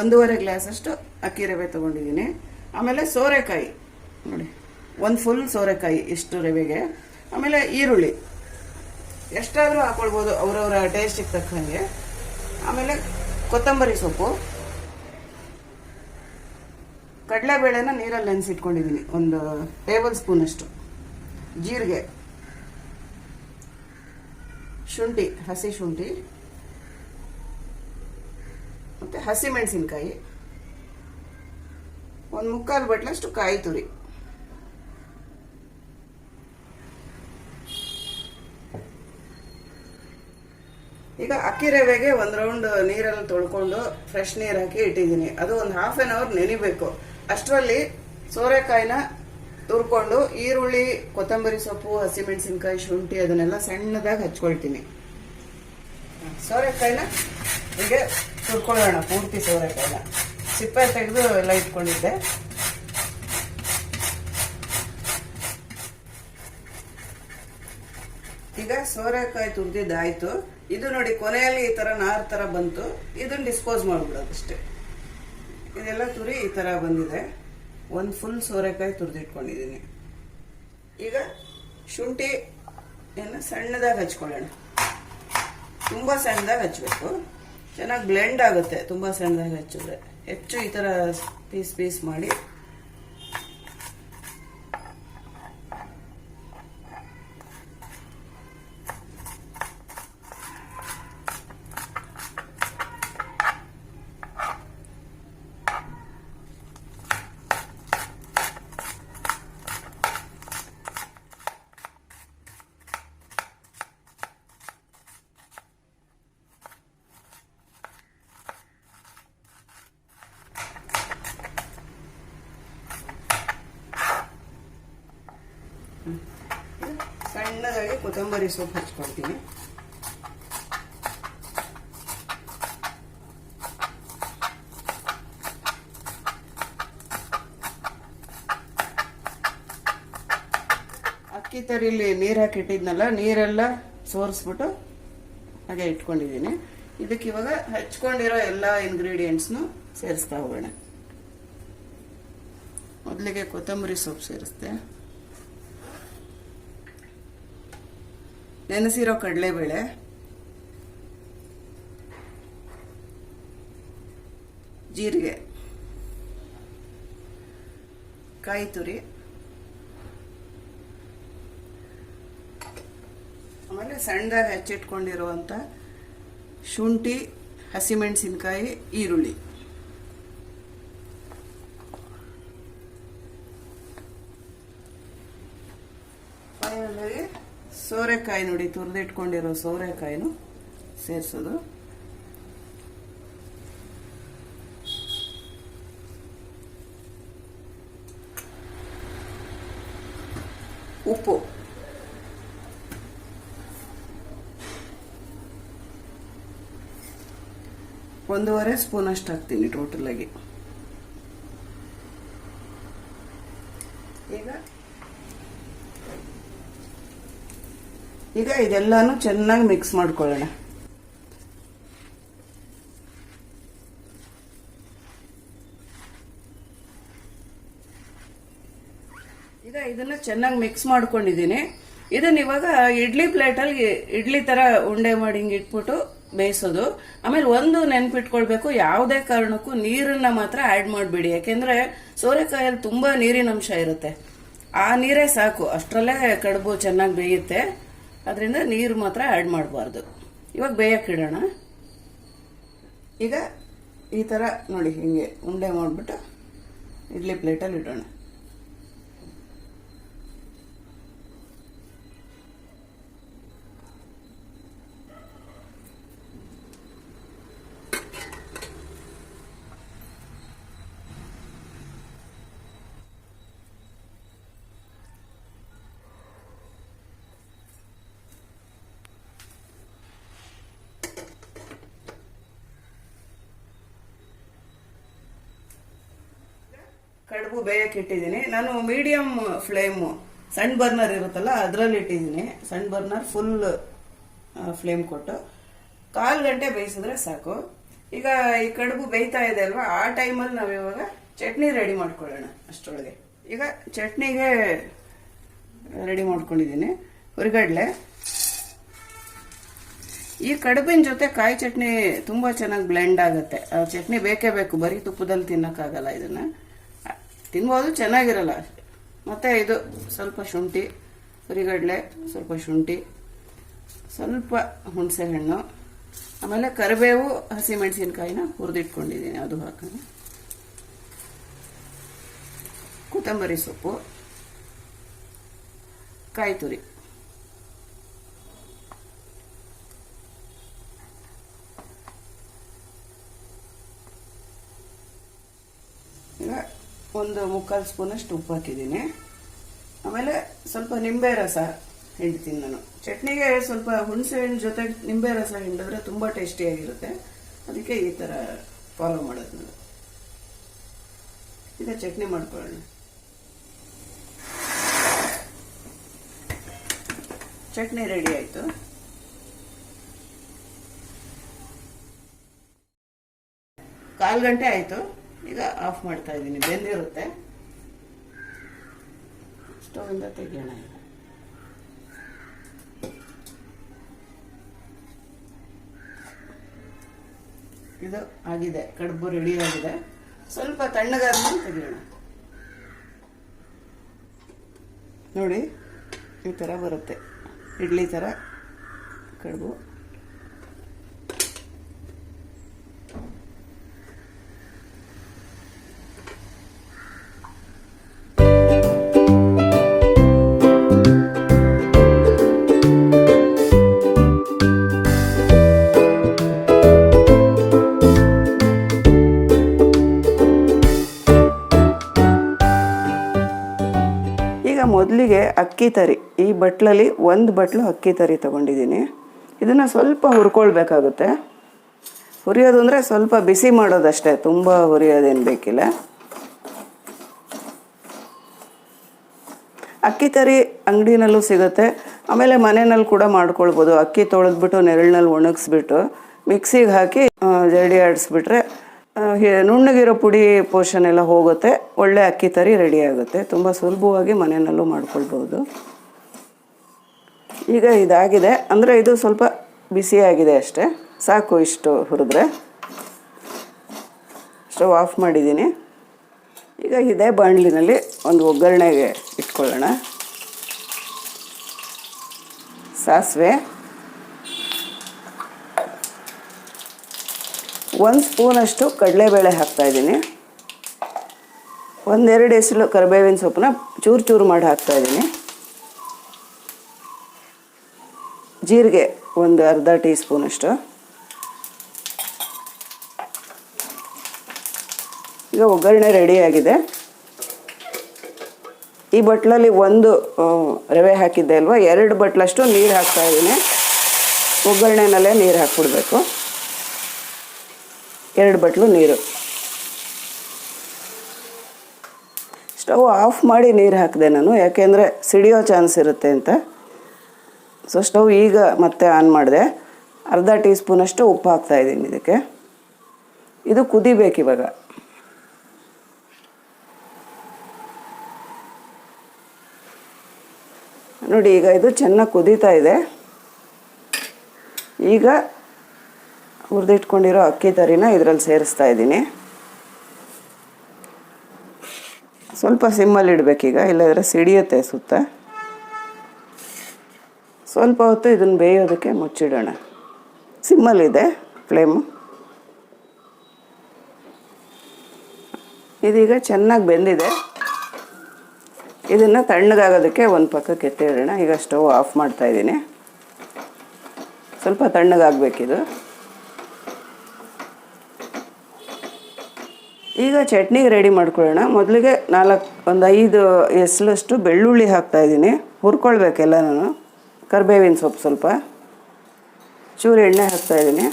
ಒಂದೂವರೆ ಗ್ಲಾಸ್ ಅಷ್ಟು ಅಕ್ಕಿ ರವೆ ತಗೊಂಡಿದ್ದೀನಿ. ಆಮೇಲೆ ಸೋರೆಕಾಯಿ. ನೋಡಿ, ಒಂದು ಫುಲ್ ಸೋರೆಕಾಯಿ ಇಷ್ಟು ರವೆಗೆ. ಆಮೇಲೆ ಈರುಳ್ಳಿ. ಎಷ್ಟಾದರೂ ಹಾಕೊಳ್ಬೋದು, ಅವರವರ ಟೇಸ್ಟಿಗೆ ತಕ್ಕಂಗೆ. ಆಮೇಲೆ ಕೊತ್ತಂಬರಿ ಸೊಪ್ಪು. ಕಡಲೆಬೇಳೆನ ನೀರಲ್ಲಿ ನೆನೆಸಿಟ್ಕೊಂಡಿದ್ದೀನಿ ಒಂದು ಟೇಬಲ್ ಸ್ಪೂನ್ ಅಷ್ಟು. ಜೀರಿಗೆ. ಶುಂಠಿ, ಹಸಿ ಶುಂಠಿ. ಮತ್ತು ಹಸಿಮೆಣಸಿನ್ಕಾಯಿ. ಒಂದು ಮುಕ್ಕಾಲು ಬಟ್ಲಷ್ಟು ಕಾಯಿ ತುರಿ. ಈಗ ಅಕ್ಕಿ ರವೆಗೆ ಒಂದು ರೌಂಡ್ ನೀರಲ್ಲಿ ತೊಳ್ಕೊಂಡು ಫ್ರೆಶ್ ನೀರು ಹಾಕಿ ಇಟ್ಟಿದ್ದೀನಿ. ಅದು ಒಂದು ಹಾಫ್ ಆನ್ ಅವರ್ ನೆನಿಬೇಕು. ಅಷ್ಟರಲ್ಲಿ ಸೋರೆಕಾಯಿನ ತುರ್ಕೊಂಡು ಈರುಳ್ಳಿ, ಕೊತ್ತಂಬರಿ ಸೊಪ್ಪು, ಹಸಿಮೆಣಸಿನ್ಕಾಯಿ, ಶುಂಠಿ ಅದನ್ನೆಲ್ಲ ಸಣ್ಣದಾಗಿ ಹಚ್ಕೊಳ್ತೀನಿ. ಸೋರೆಕಾಯಿನ ಹೀಗೆ ತುರ್ಕೊಳ್ಳೋಣ, ಪೂರ್ತಿ ಸೋರೆಕಾಯಿನ ಸಿಪ್ಪೆ ತೆಗೆದು ಎಲ್ಲ ಇಟ್ಕೊಂಡಿದ್ದೆ. ಈಗ ಸೋರೆಕಾಯಿ ತುರ್ದಿದ್ದಾಯ್ತು ಇದು ನೋಡಿ, ಕೊನೆಯಲ್ಲಿ ಈ ತರ ನಾರು ತರ ಬಂತು. ಇದನ್ನ ಡಿಸ್ಪೋಸ್ ಮಾಡ್ಬಿಡೋದು ಅಷ್ಟೇ. ಇದೆಲ್ಲ ತುರಿ ಈ ತರ ಬಂದಿದೆ. ಒಂದು ಫುಲ್ ಸೋರೆಕಾಯಿ ತುರಿದಿಟ್ಕೊಂಡಿದ್ದೀನಿ. ಈಗ ಶುಂಠಿ ಏನು ಸಣ್ಣದಾಗಿ ಹಚ್ಕೊಳ್ಳೋಣ. ತುಂಬ ಸಣ್ಣದಾಗಿ ಹಚ್ಚಬೇಕು ಚೆನ್ನಾಗಿ ಬ್ಲೆಂಡ್ ಆಗುತ್ತೆ. ತುಂಬ ಸಣ್ಣದಾಗಿ ಹಚ್ಚಿದ್ರೆ. ಹೆಚ್ಚು ಈ ಥರ ಪೀಸ್ ಪೀಸ್ ಮಾಡಿ ಸಣ್ಣದಾಗಿ ಕೊತ್ತಂಬರಿ ಸೊಪ್ಪು ಹಚ್ಕೊಳ್ತೀನಿ ಅಕ್ಕಿ ತರಿಲಿ ನೀರು ಹಾಕಿಟ್ಟಿದ್ನಲ್ಲ, ನೀರೆಲ್ಲ ಸೋರಿಸ್ಬಿಟ್ಟು ಹಾಗೆ ಇಟ್ಕೊಂಡಿದ್ದೀನಿ. ಇದಕ್ಕೆ ಇವಾಗ ಹಚ್ಕೊಂಡಿರೋ ಎಲ್ಲ ಇಂಗ್ರೀಡಿಯೆಂಟ್ಸ್ನು ಸೇರಿಸ್ತಾ ಹೋಗೋಣ. ಮೊದಲಿಗೆ ಕೊತ್ತಂಬರಿ ಸೊಪ್ಪು ಸೇರಿಸ್ದೆ. ನೆನೆಸಿರೋ ಕಡಲೆಬೇಳೆ. ಜೀರಿಗೆ. ಕಾಯಿ ತುರಿ. ಆಮೇಲೆ ಸಣ್ಣದಾಗಿ ಹೆಚ್ಚಿಟ್ಕೊಂಡಿರುವಂಥ ಶುಂಠಿ ಹಸಿಮೆಣಸಿನ್ಕಾಯಿ ಈರುಳ್ಳಿ. ಫೈನಲಾಗಿ ಸೋರೆಕಾಯಿ ನೋಡಿ ತುರಿದಿಟ್ಕೊಂಡಿರೋ ಸೋರೆಕಾಯಿನು ಸೇರಿಸೋದು. ಉಪ್ಪು. ಒಂದೂವರೆ ಸ್ಪೂನ್ ಅಷ್ಟು ಹಾಕ್ತೀನಿ ಟೋಟಲ್ ಆಗಿ ಈಗ ಈಗ ಇದೆಲ್ಲಾನು ಚೆನ್ನಾಗಿ ಮಿಕ್ಸ್ ಮಾಡ್ಕೊಳ್ಳೋಣ. ಈಗ ಇದನ್ನ ಚೆನ್ನಾಗಿ ಮಿಕ್ಸ್ ಮಾಡ್ಕೊಂಡಿದ್ದೀನಿ. ಇದನ್ನ ಇವಾಗ ಇಡ್ಲಿ ಪ್ಲೇಟಲ್ಲಿ ಇಡ್ಲಿ ತರ ಉಂಡೆ ಮಾಡಿ ಇಟ್ಬಿಟ್ಟು ಬೇಯಿಸೋದು. ಆಮೇಲೆ ಒಂದು ನೆನ್ಪಿಟ್ಕೊಳ್ಬೇಕು, ಯಾವುದೇ ಕಾರಣಕ್ಕೂ ನೀರನ್ನ ಮಾತ್ರ ಆಡ್ ಮಾಡಬೇಡಿ. ಯಾಕೆಂದ್ರೆ ಸೋರೆಕಾಯಲ್ಲಿ ತುಂಬಾ ನೀರಿನ ಅಂಶ ಇರುತ್ತೆ. ಆ ನೀರೇ ಸಾಕು. ಅಷ್ಟರಲ್ಲೇ ಕಡುಬು ಚೆನ್ನಾಗಿ ಬೇಯುತ್ತೆ. ಅದರಿಂದ ನೀರು ಮಾತ್ರ ಆ್ಯಡ್ ಮಾಡಬಾರ್ದು. ಇವಾಗ ಬೇಯಕ್ಕಿಡೋಣ ಈಗ ಈ ಥರ ನೋಡಿ ಹಿಂಗೆ ಉಂಡೆ ಮಾಡಿಬಿಟ್ಟು ಇಡ್ಲಿ ಪ್ಲೇಟಲ್ಲಿ ಇಡೋಣ. ಕಡುಬು ಬೇಯಕ್ಕೆ ಇಟ್ಟಿದ್ದೀನಿ ನಾನು ಮೀಡಿಯಂ ಫ್ಲೇಮು ಸಣ್ಣ ಬರ್ನರ್ ಇರುತ್ತಲ್ಲ, ಅದರಲ್ಲಿ ಇಟ್ಟಿದ್ದೀನಿ. ಸಣ್ಣ ಬರ್ನರ್ ಫುಲ್ ಫ್ಲೇಮ್ ಕೊಟ್ಟು. ಕಾಲು ಗಂಟೆ ಬೇಯಿಸಿದ್ರೆ ಸಾಕು. ಈಗ ಈ ಕಡುಬು ಬೇಯ್ತಾ ಇದೆ ಅಲ್ವಾ, ಆ ಟೈಮಲ್ಲಿ ನಾವು ಇವಾಗ ಚಟ್ನಿ ರೆಡಿ ಮಾಡ್ಕೊಳ್ಳೋಣ ಅಷ್ಟರೊಳಗೆ ಈಗ ಚಟ್ನಿಗೆ ರೆಡಿ ಮಾಡ್ಕೊಂಡಿದ್ದೀನಿ. ಹುರಿಗಡ್ಲೆ. ಈ ಕಡುಬಿನ ಜೊತೆ ಕಾಯಿ ಚಟ್ನಿ ತುಂಬಾ ಚೆನ್ನಾಗಿ ಬ್ಲೆಂಡ್ ಆಗುತ್ತೆ. ಚಟ್ನಿ ಬೇಕೇ ಬೇಕು. ಬರೀ ತುಪ್ಪದಲ್ಲಿ ತಿನ್ನೋಕ್ಕಾಗಲ್ಲ ಇದನ್ನ. ತಿನ್ಬೋದು, ಚೆನ್ನಾಗಿರಲ್ಲ. ಮತ್ತೆ ಇದು ಸ್ವಲ್ಪ ಶುಂಠಿ, ಹುರಿಗಡಲೆ, ಸ್ವಲ್ಪ ಶುಂಠಿ, ಸ್ವಲ್ಪ ಹುಣಸೆಹಣ್ಣು, ಆಮೇಲೆ ಕರಿಬೇವು, ಹಸಿಮೆಣಸಿನ್ಕಾಯಿನ ಹುರಿದಿಟ್ಕೊಂಡಿದ್ದೀನಿ, ಅದು ಹಾಕೋಣ ಕೊತ್ತಂಬರಿ ಸೊಪ್ಪು, ಕಾಯಿ ತುರಿ ಈಗ ಒಂದು ಮುಕ್ಕಾಲು ಸ್ಪೂನಷ್ಟು ಉಪ್ಪು ಹಾಕಿದ್ದೀನಿ. ಆಮೇಲೆ ಸ್ವಲ್ಪ ನಿಂಬೆ ರಸ ಹಿಂಡ್ತೀನಿ ನಾನು. ಚಟ್ನಿಗೆ ಸ್ವಲ್ಪ ಹುಣಸೆ ಹಣ್ಣು ಜೊತೆ ನಿಂಬೆ ರಸ ಹಿಂಡಿದ್ರೆ ತುಂಬ ಟೇಸ್ಟಿಯಾಗಿರುತ್ತೆ ಅದಕ್ಕೆ ಈ ಥರ ಫಾಲೋ ಮಾಡೋದು ನಾನು. ಈಗ ಚಟ್ನಿ ಮಾಡ್ಕೊಳ್ಳೋಣ. ಚಟ್ನಿ ರೆಡಿ ಆಯಿತು. ಕಾಲು ಗಂಟೆ ಆಯಿತು. ಈಗ ಆಫ್ ಮಾಡ್ತಾ ಇದ್ದೀನಿ. ಬೆಂದಿರುತ್ತೆ. ಸ್ಟೌವಿಂದ ತೆಗೆಯೋಣ ಈಗ. ಇದು ಆಗಿದೆ. ಕಡುಬು ರೆಡಿ ಆಗಿದೆ. ಸ್ವಲ್ಪ ತಣ್ಣಗಾದ್ಮೇಲೆ ತೆಗೆಯೋಣ. ನೋಡಿ, ಈ ಥರ ಬರುತ್ತೆ. ಇಡ್ಲಿ ಥರ ಕಡುಬು. ಅಕ್ಕಿ ತರಿ. ಈ ಬಟ್ಲಲ್ಲಿ ಒಂದು ಬಟ್ಲು ಅಕ್ಕಿ ತರಿ ತಗೊಂಡಿದ್ದೀನಿ. ಇದನ್ನು ಸ್ವಲ್ಪ ಹುರ್ಕೊಳ್ಬೇಕಾಗುತ್ತೆ. ಹುರಿಯೋದು ಅಂದರೆ ಸ್ವಲ್ಪ ಬಿಸಿ ಮಾಡೋದಷ್ಟೇ. ತುಂಬ ಹುರಿಯೋದೇನು ಬೇಕಿಲ್ಲ. ಅಕ್ಕಿ ತರಿ ಅಂಗಡಿನಲ್ಲೂ ಸಿಗುತ್ತೆ. ಆಮೇಲೆ ಮನೆಯಲ್ಲಿ ಕೂಡ ಮಾಡ್ಕೊಳ್ಬೋದು. ಅಕ್ಕಿ ತೊಳೆದ್ಬಿಟ್ಟು ನೆರಳಿನಲ್ಲಿ ಒಣಗಿಸ್ಬಿಟ್ಟು ಮಿಕ್ಸಿಗೆ ಹಾಕಿ ಜರಡಿ ಆಡಿಸ್ಬಿಟ್ರೆ ನುಣ್ಣಗಿರೋ ಪುಡಿ ಪೋರ್ಷನ್ ಎಲ್ಲ ಹೋಗುತ್ತೆ. ಒಳ್ಳೆ ಅಕ್ಕಿ ತರಿ ರೆಡಿ ಆಗುತ್ತೆ. ತುಂಬ ಸುಲಭವಾಗಿ ಮನೆಯಲ್ಲೂ ಮಾಡ್ಕೊಳ್ಬೋದು ಈಗ ಇದಾಗಿದೆ. ಅಂದರೆ ಇದು ಸ್ವಲ್ಪ ಬಿಸಿಯಾಗಿದೆ ಅಷ್ಟೇ. ಸಾಕು ಇಷ್ಟು ಹುರಿದ್ರೆ. ಸ್ಟವ್ ಆಫ್ ಮಾಡಿದ್ದೀನಿ. ಈಗ ಇದೇ ಬಾಣಲಿನಲ್ಲಿ ಒಂದು ಒಗ್ಗರಣೆಗೆ ಇಟ್ಕೊಳ್ಳೋಣ. ಸಾಸಿವೆ. ಒಂದು ಸ್ಪೂನಷ್ಟು ಕಡಲೆಬೇಳೆ ಹಾಕ್ತಾಯಿದ್ದೀನಿ ಒಂದೆರಡು ಎಸಳು ಕರಿಬೇವಿನ ಸೊಪ್ಪನ್ನ ಚೂರು ಚೂರು ಮಾಡಿ ಹಾಕ್ತಾಯಿದ್ದೀನಿ ಜೀರಿಗೆ ಒಂದು ಅರ್ಧ ಟೀ ಸ್ಪೂನಷ್ಟು ಈಗ ಒಗ್ಗರಣೆ ರೆಡಿಯಾಗಿದೆ ಈ ಬಟ್ಲಲ್ಲಿ ಒಂದು ರವೆ ಹಾಕಿದ್ದೆ ಅಲ್ವಾ? ಎರಡು ಬಟ್ಲಷ್ಟು ನೀರು ಹಾಕ್ತಾ ಇದ್ದೀನಿ. ಒಗ್ಗರಣೆನಲ್ಲೇ ನೀರು ಹಾಕ್ಬಿಡ್ಬೇಕು. ಎರಡು ಬಟ್ಲು ನೀರು. ಸ್ಟವ್ ಆಫ್ ಮಾಡಿ ನೀರು ಹಾಕಿದೆ ನಾನು, ಯಾಕೆಂದರೆ ಸಿಡಿಯೋ ಚಾನ್ಸ್ ಇರುತ್ತೆ ಅಂತ. ಸೊ ಸ್ಟವ್ ಈಗ ಮತ್ತೆ ಆನ್ ಮಾಡಿದೆ. ಅರ್ಧ ಟೀ ಸ್ಪೂನಷ್ಟು ಉಪ್ಪು ಹಾಕ್ತಾ ಇದ್ದೀನಿ ಇದಕ್ಕೆ. ಇದು ಕುದಿಬೇಕು ಇವಾಗ. ನೋಡಿ, ಈಗ ಇದು ಚೆನ್ನಾಗಿ ಕುದೀತಾ ಇದೆ. ಈಗ ಹುರಿದಿಟ್ಕೊಂಡಿರೋ ಅಕ್ಕಿ ತರಿನ ಇದರಲ್ಲಿ ಸೇರಿಸ್ತಾ ಇದ್ದೀನಿ. ಸ್ವಲ್ಪ ಸಿಮ್ಮಲ್ಲಿ ಇಡಬೇಕೀಗ, ಇಲ್ಲದ್ರೆ ಸಿಡಿಯುತ್ತೆ ಸುತ್ತ. ಸ್ವಲ್ಪ ಹೊತ್ತು ಇದನ್ನು ಬೇಯೋದಕ್ಕೆ ಮುಚ್ಚಿಡೋಣ. ಸಿಮ್ಮಲ್ಲಿದೆ ಫ್ಲೇಮು. ಇದೀಗ ಚೆನ್ನಾಗಿ ಬೆಂದಿದೆ. ಇದನ್ನು ತಣ್ಣಗಾಗೋದಕ್ಕೆ ಒಂದು ಪಕ್ಕಕ್ಕೆ ಎತ್ತಿಡೋಣ. ಈಗ ಸ್ಟವ್ ಆಫ್ ಮಾಡ್ತಾ ಇದ್ದೀನಿ. ಸ್ವಲ್ಪ ತಣ್ಣಗಾಗಬೇಕಿದು. ಈಗ ಚಟ್ನಿಗೆ ರೆಡಿ ಮಾಡ್ಕೊಳ್ಳೋಣ. ಮೊದಲಿಗೆ ನಾಲ್ಕು, ಒಂದು ಐದು ಎಸ್ಲಷ್ಟು ಬೆಳ್ಳುಳ್ಳಿ ಹಾಕ್ತಾ ಇದ್ದೀನಿ. ಹುರ್ಕೊಳ್ಬೇಕೆಲ್ಲ ನಾನು ಕರಿಬೇವಿನ ಸೊಪ್ಪು ಸ್ವಲ್ಪ. ಚೂರು ಎಣ್ಣೆ ಹಾಕ್ತಾ ಇದ್ದೀನಿ.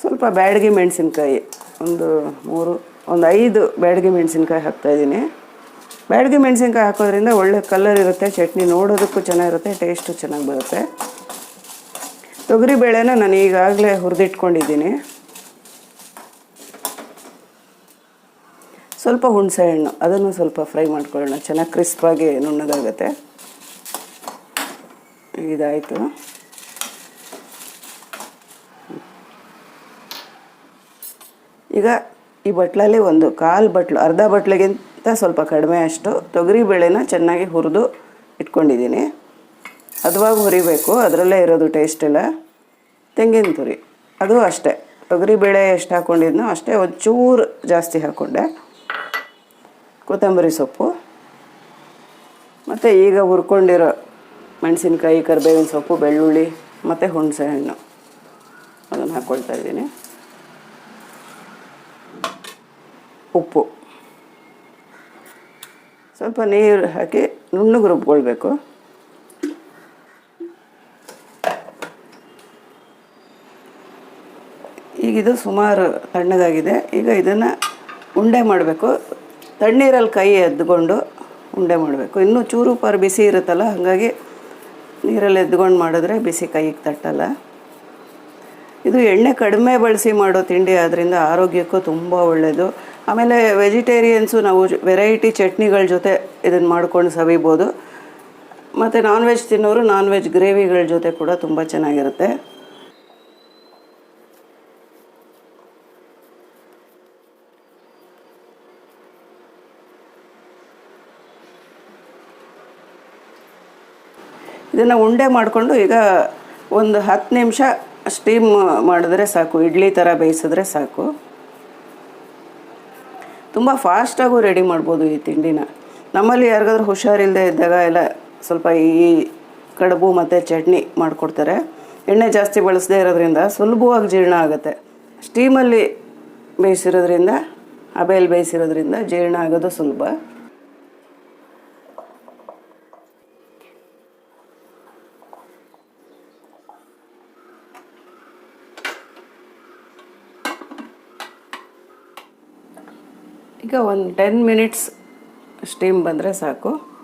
ಸ್ವಲ್ಪ ಬ್ಯಾಡಗಿ ಮೆಣಸಿನ್ಕಾಯಿ. ಒಂದು ಮೂರು, ಒಂದು ಐದು ಬ್ಯಾಡಗಿ ಮೆಣಸಿನ್ಕಾಯಿ ಹಾಕ್ತಾಯಿದ್ದೀನಿ ಬ್ಯಾಡಗಿ ಮೆಣಸಿನ್ಕಾಯಿ ಹಾಕೋದ್ರಿಂದ ಒಳ್ಳೆ ಕಲರ್ ಇರುತ್ತೆ, ಚಟ್ನಿ ನೋಡೋದಕ್ಕೂ ಚೆನ್ನಾಗಿರುತ್ತೆ ಟೇಸ್ಟು ಚೆನ್ನಾಗಿ ಬರುತ್ತೆ. ತೊಗರಿ ಬೇಳೆನ ನಾನು ಈಗಾಗಲೇ ಹುರಿದಿಟ್ಕೊಂಡಿದ್ದೀನಿ. ಸ್ವಲ್ಪ ಹುಣಸೆ ಹಣ್ಣು, ಅದನ್ನು ಸ್ವಲ್ಪ ಫ್ರೈ ಮಾಡ್ಕೊಳ್ಳೋಣ, ಚೆನ್ನಾಗಿ ಕ್ರಿಸ್ಪಾಗಿ ನುಣ್ಣಗಾಗುತ್ತೆ. ಇದಾಯಿತು. ಈಗ ಈ ಬಟ್ಲಲ್ಲಿ ಒಂದು ಕಾಲು ಬಟ್ಲು, ಅರ್ಧ ಬಟ್ಲಿಗಿಂತ ಸ್ವಲ್ಪ ಕಡಿಮೆ ಅಷ್ಟು ತೊಗರಿ ಬೇಳೆನ ಚೆನ್ನಾಗಿ ಹುರಿದು ಇಟ್ಕೊಂಡಿದ್ದೀನಿ. ಹದವಾಗಿ ಹುರಿಬೇಕು, ಅದರಲ್ಲೇ ಇರೋದು ಟೇಸ್ಟ್ ಎಲ್ಲ. ತೆಂಗಿನ ತುರಿ, ಅದು ಅಷ್ಟೇ. ತೊಗರಿ ಬೇಳೆ ಎಷ್ಟು ಹಾಕ್ಕೊಂಡಿದ್ನೋ ಅಷ್ಟೇ, ಒಂಚೂರು ಜಾಸ್ತಿ ಹಾಕ್ಕೊಂಡೆ ಕೊತ್ತಂಬರಿ ಸೊಪ್ಪು. ಮತ್ತು ಈಗ ಹುರ್ಕೊಂಡಿರೋ ಮೆಣಸಿನ್ಕಾಯಿ, ಕರಿಬೇವಿನ ಸೊಪ್ಪು, ಬೆಳ್ಳುಳ್ಳಿ, ಮತ್ತು ಹುಣಸೆ ಹಣ್ಣು ಅದನ್ನು ಹಾಕ್ಕೊಳ್ತಾ ಇದ್ದೀನಿ. ಉಪ್ಪು. ಸ್ವಲ್ಪ ನೀರು ಹಾಕಿ ನುಣ್ಣಗೆ ರುಬ್ಕೊಳ್ಬೇಕು. ಈಗ ಇದು ಸುಮಾರು ತಣ್ಣಗಾಗಿದೆ. ಈಗ ಇದನ್ನು ಉಂಡೆ ಮಾಡಬೇಕು. ತಣ್ಣೀರಲ್ಲಿ ಕೈ ಎದ್ದುಕೊಂಡು ಉಂಡೆ ಮಾಡಬೇಕು. ಇನ್ನೂ ಚೂರು ಪಾರು ಬಿಸಿ ಇರುತ್ತಲ್ಲ, ಹಾಗಾಗಿ ನೀರಲ್ಲಿ ಎದ್ದುಕೊಂಡು ಮಾಡಿದ್ರೆ ಬಿಸಿ ಕೈಗೆ ತಟ್ಟಲ್ಲ. ಇದು ಎಣ್ಣೆ ಕಡಿಮೆ ಬಳಸಿ ಮಾಡೋ ತಿಂಡಿ ಆದ್ದರಿಂದ ಆರೋಗ್ಯಕ್ಕೂ ತುಂಬ ಒಳ್ಳೆಯದು ಆಮೇಲೆ ವೆಜಿಟೇರಿಯನ್ಸು ನಾವು ವೆರೈಟಿ ಚಟ್ನಿಗಳ ಜೊತೆ ಇದನ್ನು ಮಾಡ್ಕೊಂಡು ಸವಿಬೋದು. ಮತ್ತು ನಾನ್ ವೆಜ್ ತಿನ್ನೋರು ನಾನ್ ವೆಜ್ ಗ್ರೇವಿಗಳ ಜೊತೆ ಕೂಡ ತುಂಬ ಚೆನ್ನಾಗಿರುತ್ತೆ. ಇದನ್ನು ಉಂಡೆ ಮಾಡಿಕೊಂಡು ಈಗ ಒಂದು ಹತ್ತು ನಿಮಿಷ ಸ್ಟೀಮ್ ಮಾಡಿದ್ರೆ ಸಾಕು, ಇಡ್ಲಿ ಥರ ಬೇಯಿಸಿದ್ರೆ ಸಾಕು. ತುಂಬ ಫಾಸ್ಟಾಗೂ ರೆಡಿ ಮಾಡ್ಬೋದು ಈ ತಿಂಡಿನ. ನಮ್ಮಲ್ಲಿ ಯಾರಿಗಾದ್ರೂ ಹುಷಾರಿಲ್ಲದೆ ಇದ್ದಾಗ ಎಲ್ಲ ಸ್ವಲ್ಪ ಈ ಕಡುಬು ಮತ್ತು ಚಟ್ನಿ ಮಾಡಿಕೊಡ್ತಾರೆ. ಎಣ್ಣೆ ಜಾಸ್ತಿ ಬಳಸದೇ ಇರೋದ್ರಿಂದ ಸುಲಭವಾಗಿ ಜೀರ್ಣ ಆಗುತ್ತೆ. ಸ್ಟೀಮಲ್ಲಿ ಬೇಯಿಸಿರೋದ್ರಿಂದ ಹಬೆಯಲ್ಲಿ ಬೇಯಿಸಿರೋದ್ರಿಂದ ಜೀರ್ಣ ಆಗೋದು ಸುಲಭ. ಒಂದು ಟೆನ್ ಮಿನಿಟ್ಸ್ ಸ್ಟೀಮ್ ಬಂದರೆ ಸಾಕು.